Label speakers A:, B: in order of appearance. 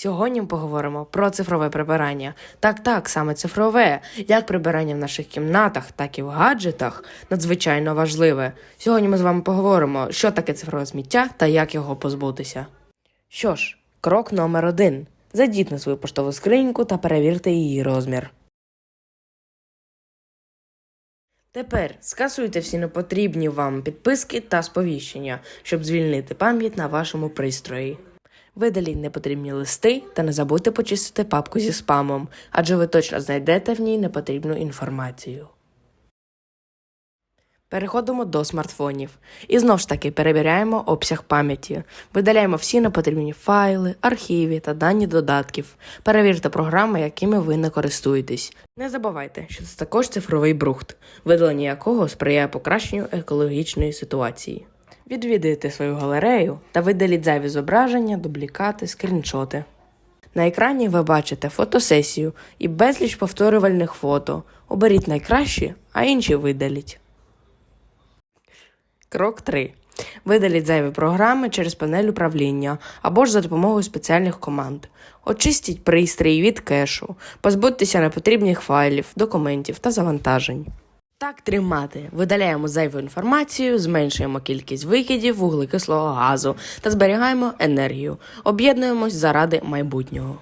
A: Сьогодні ми поговоримо про цифрове прибирання. Так, так, саме цифрове, як прибирання в наших кімнатах, так і в гаджетах надзвичайно важливе. Сьогодні ми з вами поговоримо, що таке цифрове сміття та як його позбутися. Що ж, крок номер один: зайдіть на свою поштову скриньку та перевірте її розмір. Тепер скасуйте всі непотрібні вам підписки та сповіщення, щоб звільнити пам'ять на вашому пристрої. Видаліть непотрібні листи та не забудьте почистити папку зі спамом, адже ви точно знайдете в ній непотрібну інформацію. Переходимо до смартфонів. І знов ж таки перевіряємо обсяг пам'яті. Видаляємо всі непотрібні файли, архіви та дані додатків. Перевірте програми, якими ви не користуєтесь. Не забувайте, що це також цифровий брухт, видалення якого сприяє покращенню екологічної ситуації. Відвідайте свою галерею та видаліть зайві зображення, дублікати, скріншоти. На екрані ви бачите фотосесію і безліч повторювальних фото. Оберіть найкращі, а інші видаліть. Крок 3. Видаліть зайві програми через панель управління або ж за допомогою спеціальних команд. Очистіть пристрій від кешу, позбудьтеся непотрібних файлів, документів та завантажень. Так тримати. Видаляємо зайву інформацію, зменшуємо кількість викидів вуглекислого газу та зберігаємо енергію. Об'єднуємось заради майбутнього.